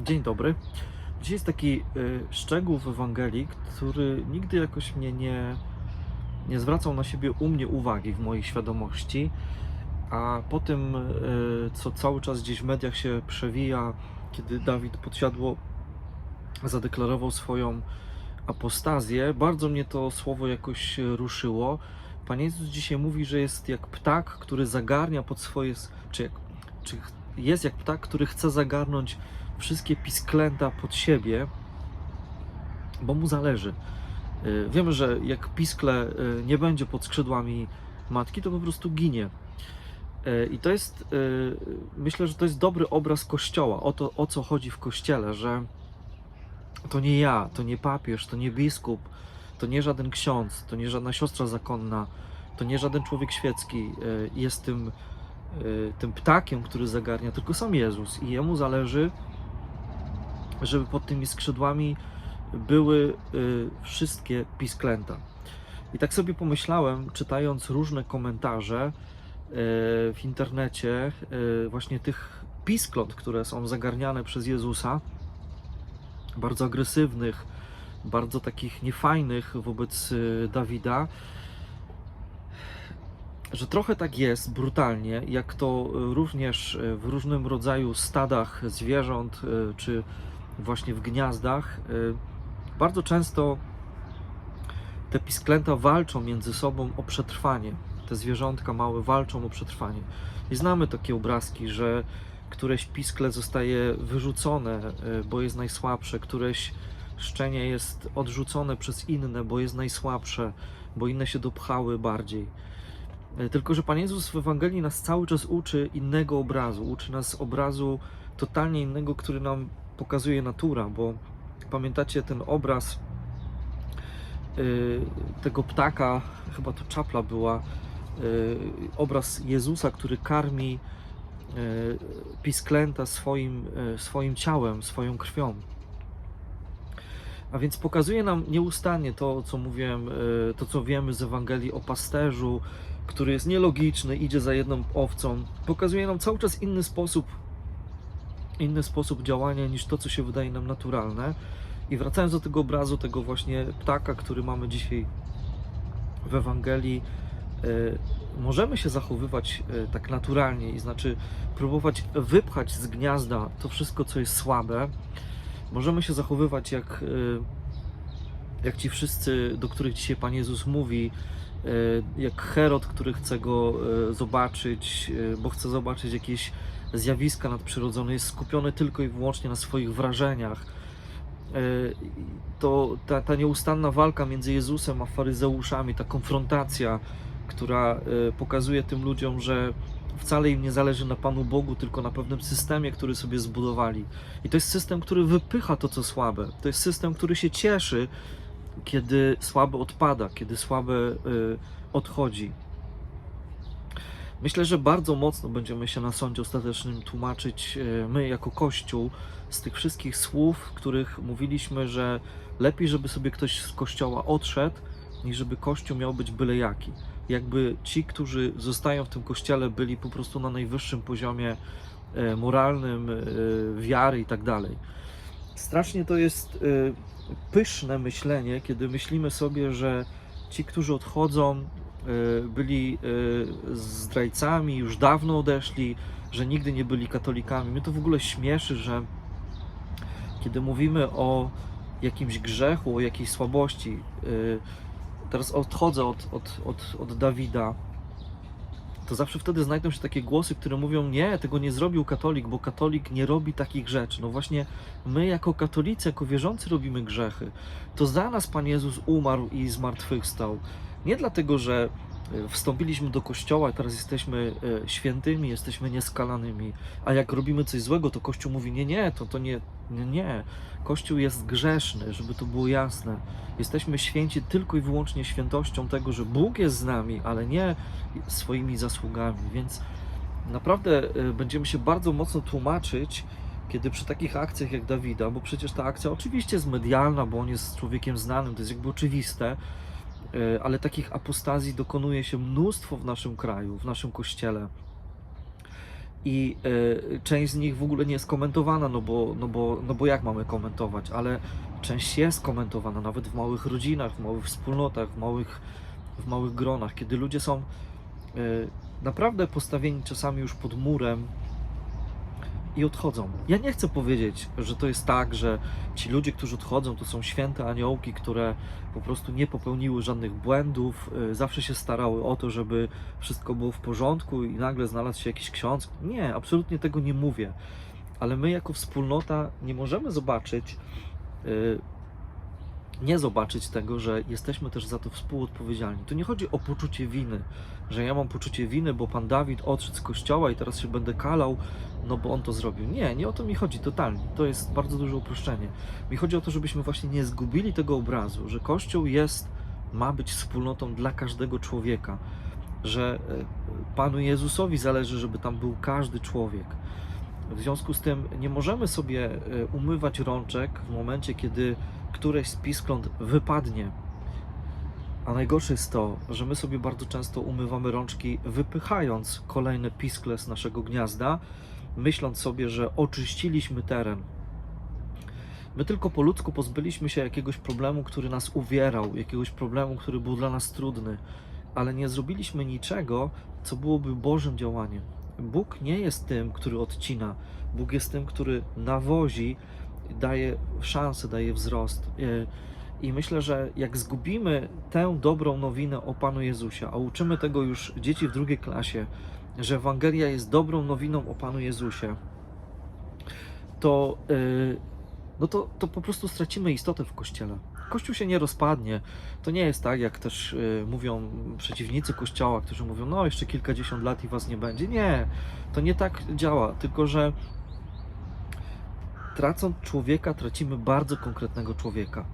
Dzień dobry. Dzisiaj jest taki y, szczegół w Ewangelii, który nigdy jakoś mnie nie, nie zwracał na siebie u mnie uwagi w mojej świadomości, a po tym, y, co cały czas gdzieś w mediach się przewija, kiedy Dawid podsiadło zadeklarował swoją apostazję, bardzo mnie to słowo jakoś ruszyło. Pan Jezus dzisiaj mówi, że jest jak ptak, który zagarnia pod swoje, czy, jak, czy jest jak ptak, który chce zagarnąć wszystkie pisklęta pod siebie, bo mu zależy. Y, Wiemy, że jak piskle y, nie będzie pod skrzydłami matki, to po prostu ginie. Y, I to jest, myślę, że to jest dobry obraz Kościoła, o to, o co chodzi w Kościele, że to nie ja, to nie papież, to nie biskup, to nie żaden ksiądz, to nie żadna siostra zakonna, to nie żaden człowiek świecki jest tym, tym ptakiem, który zagarnia, tylko sam Jezus. I jemu zależy, żeby pod tymi skrzydłami były y, wszystkie pisklęta. I tak sobie pomyślałem, czytając różne komentarze y, w internecie, y, właśnie tych piskląt, które są zagarniane przez Jezusa, bardzo agresywnych, bardzo takich niefajnych wobec Dawida, że trochę tak jest brutalnie, jak to również w różnym rodzaju stadach zwierząt, czy właśnie w gniazdach, y, bardzo często te pisklęta walczą między sobą o przetrwanie. Te zwierzątka małe walczą o przetrwanie. I znamy takie obrazki, że któreś piskle zostaje wyrzucone, y, bo jest najsłabsze, któreś szczenie jest odrzucone przez inne, bo jest najsłabsze, bo inne się dopchały bardziej. Y, Tylko, że Pan Jezus w Ewangelii nas cały czas uczy innego obrazu, uczy nas obrazu totalnie innego, który nam pokazuje natura, bo pamiętacie ten obraz y, tego ptaka, chyba to czapla była, y, obraz Jezusa, który karmi y, pisklęta swoim, swoim ciałem, swoją krwią. A więc pokazuje nam nieustannie to, co mówiłem, to co wiemy z Ewangelii o pasterzu, który jest nielogiczny, idzie za jedną owcą. Pokazuje nam cały czas inny sposób, inny sposób działania niż to, co się wydaje nam naturalne. I wracając do tego obrazu, tego właśnie ptaka, który mamy dzisiaj w Ewangelii, y, możemy się zachowywać y, tak naturalnie, i znaczy próbować wypchać z gniazda to wszystko, co jest słabe. Możemy się zachowywać jak, y, jak ci wszyscy, do których dzisiaj Pan Jezus mówi, jak Herod, który chce go zobaczyć, bo chce zobaczyć jakieś zjawiska nadprzyrodzone, jest skupiony tylko i wyłącznie na swoich wrażeniach. Y, To ta, ta nieustanna walka między Jezusem a faryzeuszami, ta konfrontacja, która y, pokazuje tym ludziom, że wcale im nie zależy na Panu Bogu, tylko na pewnym systemie, który sobie zbudowali. I to jest system, który wypycha to, co słabe. To jest system, który się cieszy, kiedy słabe odpada, kiedy słabe y, odchodzi. Myślę, że bardzo mocno będziemy się na sądzie ostatecznym tłumaczyć y, my jako Kościół z tych wszystkich słów, których mówiliśmy, że lepiej, żeby sobie ktoś z Kościoła odszedł, niż żeby Kościół miał być byle jaki. Jakby ci, którzy zostają w tym Kościele, byli po prostu na najwyższym poziomie e, moralnym, e, wiary i tak dalej. Strasznie to jest e, pyszne myślenie, kiedy myślimy sobie, że ci, którzy odchodzą, e, byli e, zdrajcami, już dawno odeszli, że nigdy nie byli katolikami. Mnie to w ogóle śmieszy, że kiedy mówimy o jakimś grzechu, o jakiejś słabości, y, teraz odchodzę od, od, od, od Dawida, to zawsze wtedy znajdą się takie głosy, które mówią: Nie, tego nie zrobił katolik, bo katolik nie robi takich rzeczy. No właśnie, my jako katolicy, jako wierzący robimy grzechy. To za nas Pan Jezus umarł i zmartwychwstał. Nie dlatego, że y, wstąpiliśmy do kościoła i teraz jesteśmy y, świętymi, jesteśmy nieskalanymi, a jak robimy coś złego, to Kościół mówi: Nie, nie, to, to nie, nie, nie. Kościół jest grzeszny, żeby to było jasne. Jesteśmy święci tylko i wyłącznie świętością tego, że Bóg jest z nami, ale nie swoimi zasługami. Więc naprawdę y, będziemy się bardzo mocno tłumaczyć, kiedy przy takich akcjach jak Dawida, bo przecież ta akcja oczywiście jest medialna, bo on jest człowiekiem znanym, to jest jakby oczywiste, ale takich apostazji dokonuje się mnóstwo w naszym kraju, w naszym kościele. i e, część z nich w ogóle nie jest komentowana, no bo, no, bo, no bo jak mamy komentować, ale część jest komentowana, nawet w małych rodzinach, w małych wspólnotach, w małych, w małych gronach, kiedy ludzie są e, naprawdę postawieni czasami już pod murem i odchodzą. Ja nie chcę powiedzieć, że to jest tak, że ci ludzie, którzy odchodzą, to są święte aniołki, które po prostu nie popełniły żadnych błędów, y, zawsze się starały o to, żeby wszystko było w porządku i nagle znalazł się jakiś ksiądz. Nie, absolutnie tego nie mówię. Ale my jako wspólnota nie możemy zobaczyć, y, nie zobaczyć tego, że jesteśmy też za to współodpowiedzialni. Tu nie chodzi o poczucie winy, że ja mam poczucie winy, bo pan Dawid odszedł z kościoła i teraz się będę kalał, no bo on to zrobił. Nie, nie o to mi chodzi totalnie. To jest bardzo duże uproszczenie. Mi chodzi o to, żebyśmy właśnie nie zgubili tego obrazu, że Kościół jest, ma być wspólnotą dla każdego człowieka, że e, Panu Jezusowi zależy, żeby tam był każdy człowiek. W związku z tym nie możemy sobie e, umywać rączek w momencie, kiedy któreś z piskląt wypadnie. A najgorsze jest to, że my sobie bardzo często umywamy rączki, wypychając kolejne piskle z naszego gniazda, myśląc sobie, że oczyściliśmy teren. My tylko po ludzku pozbyliśmy się jakiegoś problemu, który nas uwierał, jakiegoś problemu, który był dla nas trudny, ale nie zrobiliśmy niczego, co byłoby Bożym działaniem. Bóg nie jest tym, który odcina. Bóg jest tym, który nawozi, daje szansę, daje wzrost. E, I myślę, że jak zgubimy tę dobrą nowinę o Panu Jezusie, a uczymy tego już dzieci w drugiej klasie, że Ewangelia jest dobrą nowiną o Panu Jezusie, to, yy, no to, to po prostu stracimy istotę w Kościele. Kościół się nie rozpadnie. To nie jest tak, jak też yy, mówią przeciwnicy Kościoła, którzy mówią, no jeszcze kilkadziesiąt lat i was nie będzie. Nie, to nie tak działa, tylko że tracąc człowieka, tracimy bardzo konkretnego człowieka.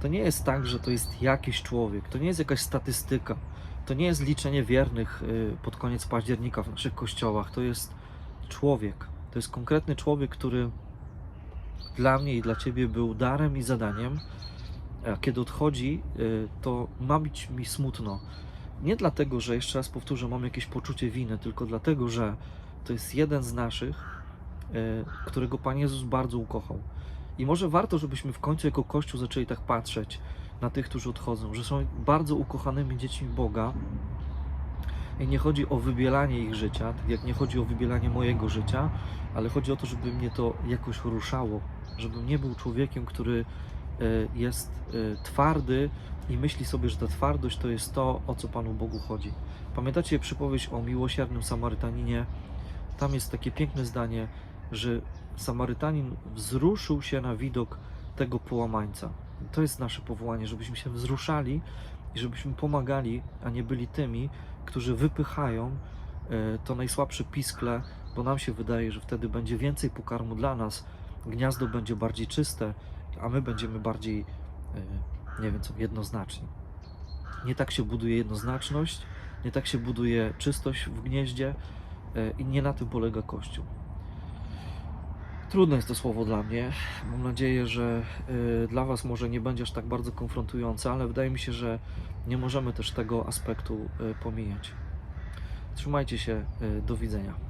To nie jest tak, że to jest jakiś człowiek, to nie jest jakaś statystyka, to nie jest liczenie wiernych y, pod koniec października w naszych kościołach. To jest człowiek. To jest konkretny człowiek, który dla mnie i dla ciebie był darem i zadaniem. A kiedy odchodzi, y, to ma być mi smutno. Nie dlatego, że jeszcze raz powtórzę, mam jakieś poczucie winy, tylko dlatego, że to jest jeden z naszych, y, którego Pan Jezus bardzo ukochał. I może warto, żebyśmy w końcu jako Kościół zaczęli tak patrzeć na tych, którzy odchodzą, że są bardzo ukochanymi dziećmi Boga. I nie chodzi o wybielanie ich życia, tak jak nie chodzi o wybielanie mojego życia, ale chodzi o to, żeby mnie to jakoś ruszało, żebym nie był człowiekiem, który e, jest e, twardy i myśli sobie, że ta twardość to jest to, o co Panu Bogu chodzi. Pamiętacie przypowieść o miłosiernym Samarytaninie? Tam jest takie piękne zdanie, że Samarytanin wzruszył się na widok tego połamańca. To jest nasze powołanie, żebyśmy się wzruszali i żebyśmy pomagali, a nie byli tymi, którzy wypychają e, to najsłabsze piskle, bo nam się wydaje, że wtedy będzie więcej pokarmu dla nas, gniazdo będzie bardziej czyste, a my będziemy bardziej, e, nie wiem co, jednoznaczni. Nie tak się buduje jednoznaczność, nie tak się buduje czystość w gnieździe e, i nie na tym polega Kościół. Trudne jest to słowo dla mnie. Mam nadzieję, że y, dla Was może nie będzie aż tak bardzo konfrontujące, ale wydaje mi się, że nie możemy też tego aspektu pomijać. Trzymajcie się, do widzenia.